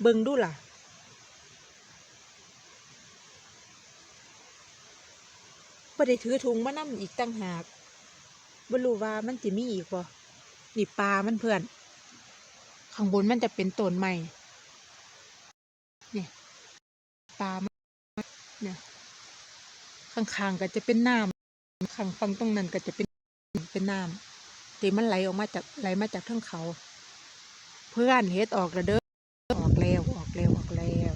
เบิ่งดูล่ะ บ่ได้ถือถุงมานำอีกตั้งหากบ่รู้ว่ามันสิมีอีกบ่นี่ปลามันเพื่อน ข้างบนมันจะเป็นต้นไม้เนี่ยปลาเนี่ยข้างๆก็จะเป็นน้ำข้างฝั่งตรงนั้นก็จะเป็นเป็นน้ำที่มันไหลออกมาจากไหลมาจากทั้งเขา เพื่อนเฮ็ดออกแล้วเด้ออกแล้วออกแล้วออกแล้ว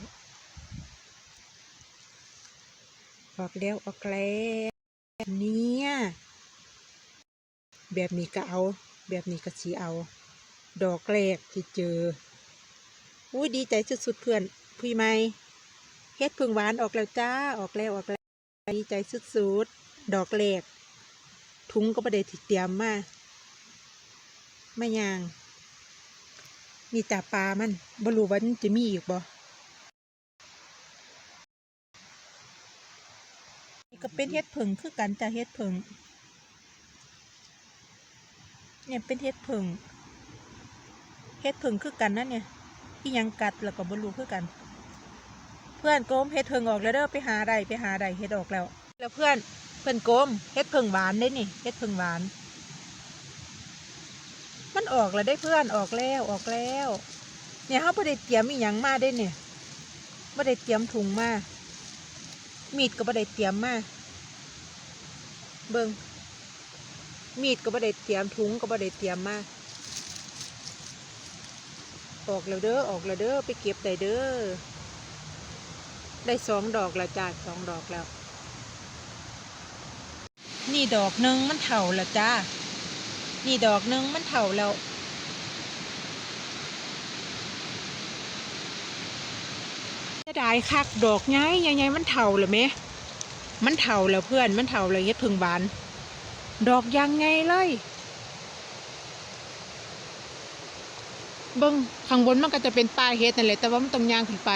ออกแล้วออกแล้วเนี่ยแบบนี้ก็เอา แบบนี้ก็สีเอา ดอกแรกที่เจออุ้ยดีใจสุดๆเพื่อนพี่ไม่เฮ็ดพึ่งหวานออกแล้วจ้าออกแล้วออกแล้วดีใจสุดๆดอกแรกถุงก็ประเดี๋ยวเตรียมมาไม่ยาง มีแต่ปลามันบรูว่ามันจะมีอีกบ่นี่ก็ เป็นเห็ดผึ่งคือกันจะเห็ดผึ่งเนี่ยเป็นเห็ดผึ่งเห็ดผึ่งคือกันนั่นเนี่ยที่ยังกัดแล้วก็บรู้คือกัน เพื่อนโกมเห็ดเพิงออกแล้วเด้อไปหาใดไปหาใดเห็ดออกแล้ว แล้วเพื่อนเพื่อนโกมเห็ดเพิงหวานได้นี่เห็ดเพิงหวาน มันออกแล้วได้เพื่อนออกแล้วออกแล้ว เนี่ยเขาไม่ได้เตรียมอีหยังมาได้เนี่ยไม่ได้เตรียมถุงมามีดก็ไม่ได้เตรียมมา เบิงมีดก็ไม่ได้เตรียมถุงก็ไม่ได้เตรียมมาออกแล้วเด้อออกแล้วเด้อไปเก็บได้เด้อได้สองดอกแล้วจ้าสองดอกแล้ว นี่ดอกหนึ่งมันเถ่าแล้วจ้านี่ดอกหนึ่งมันเถ่าแล้วจะได้คักดอกไงยังไงมันเถ่าเลยไหม มันเถ่าแล้วเพื่อนมันเถ่าเลยเฮ็ดพึ่งบาน ดอกยังไงเลยเบิ้งข้างบนมันก็จะเป็นปลายเฮ็ดนั่นแหละแต่ว่ามันต้องยางขึ้นไป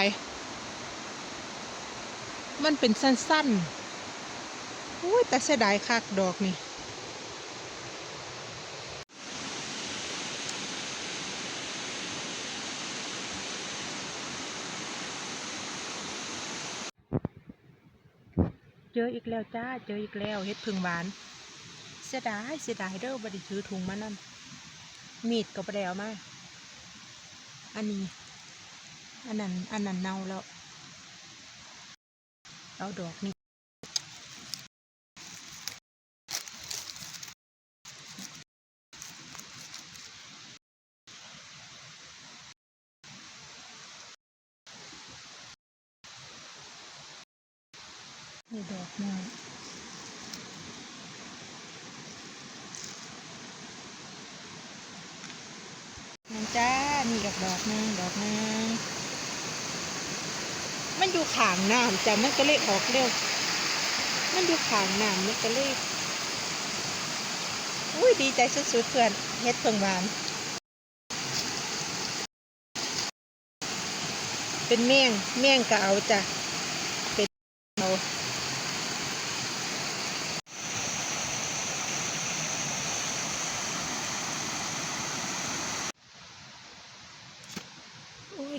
มันเป็นสั้นๆอุ้ยแต่เสียดายคักดอกนี่ เจออีกแล้วจ้า เจออีกแล้วเฮ็ดพึ่งหวาน เสียดายเสียดายเด้อบัดถือถุงมานั่นมีดก็บ่ได้เอามาอันนี้ อันนั้น อันนั้นเน่าแล้ว เอาดอกนี้ นี่ดอกหนึงนั่นจ้า มีกับดอกนึงดอกนึงมันอยู่ขางน้ำจ้ะมันก็เลยออกเร็ว มันอยู่ขางน้ำมันก็เลยอุ้ยดีใจสุดๆเพื่อนเฮ็ดเพิ่งหวาน เป็นเมี่ยงเมี่ยงก็เอาจ้ะ เป็นเอา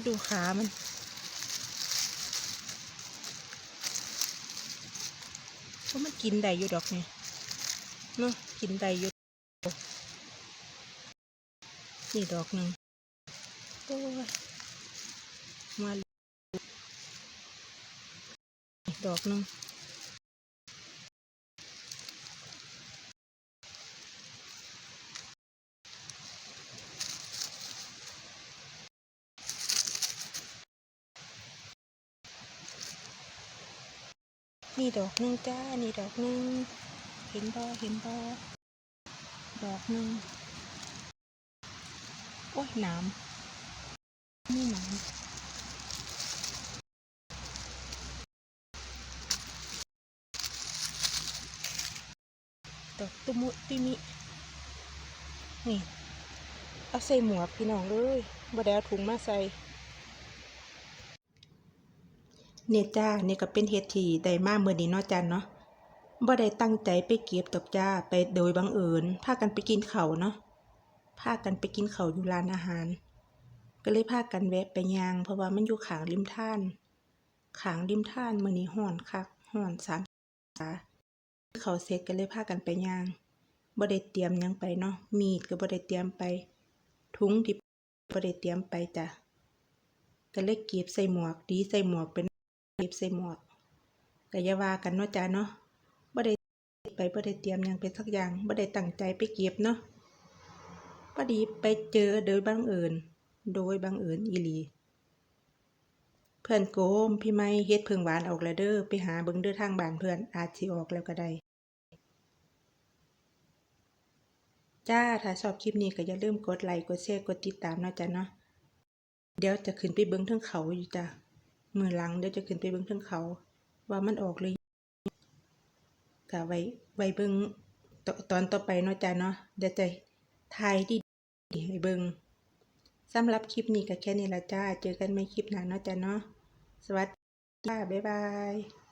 ดูขามันเพราะมันกินได้อยู่ดอกนี่เนาะกินได้อยู่นี่ดอกหนึ่งโอ้ยมาดอกหนึ่ง นี่ดอกหนึ่งจ้า นี่ดอกหนึ่งเห็นบอเห็นบอดอกหนึ่งโอ้ยน้ำนี่น้ำดอกตุมุติมิ นี่ เอาใส่หมวกพี่น้องเลยบ่ได้เอาถุงมาใส่ เนี่ยจ้าเนี่ยก็เป็นเฮ็ดที่ได้มาเมื่อนี้เนาะจันเนาะบ่ได้ตั้งใจไปเก็บดอกจ้าไปโดยบังเอิญพากันไปกินเขาเนาะพากันไปกินเขาอยู่ร้านอาหาร ก็เลยพากันแวะไปยาง เพราะว่ามันอยู่ขางริมท่านขางริมท่านมื้อนี้ร้อนคักร้อน3องศาเขาเสร็จก็เลยพากันไปยางบ่ได้เตรียมยังไปเนาะมีดก็บ่ได้เตรียมไป ถุงที่บ่ได้เตรียมไปจ้ะก็เลยเก็บใส่หมวกดีใส่หมวกเป็น เก็บใส่หมวกก็อย่าว่ากันเนาะจ้ะเนาะบ่ได้ไปบ่ได้เตรียมหยังไปสักอย่างบ่ได้ตั้งใจไปเก็บเนาะพอดีไปเจอโดยบังเอิญโดยบังเอิญอีหลี เพื่อนโกมพี่ไม่เฮ็ดเพิ่งหวานออกแล้วเด้อไปหาเบิ่งเด้อทางบ้านเพื่อนอาจสิออกแล้วก็ได้จ้า ถ้าชอบคลิปนี้ก็อย่าลืมกดไลค์ กดแชร์ กดติดตามเนาะจ้ะเนาะ เดี๋ยวจะขึ้นไปเบิ่งเทิงเขาอยู่จ้ะ มื่อหลังเดี๋ยวจะขึ้นไปเบิ้งเทิงเขา ว่ามันออกเลยกะไว้ไว้เบิ้งตตอนต่อไปเนาะจ้าเนาะเดี๋ยวจะถ่ายดีๆให้เบิ้งสำหรับคลิปนี้ก็แค่นี้ละจ้า เจอกันใหม่คลิปหน้าเนาะจ้าเนาะ สวัสดีค่ะบ๊ายบาย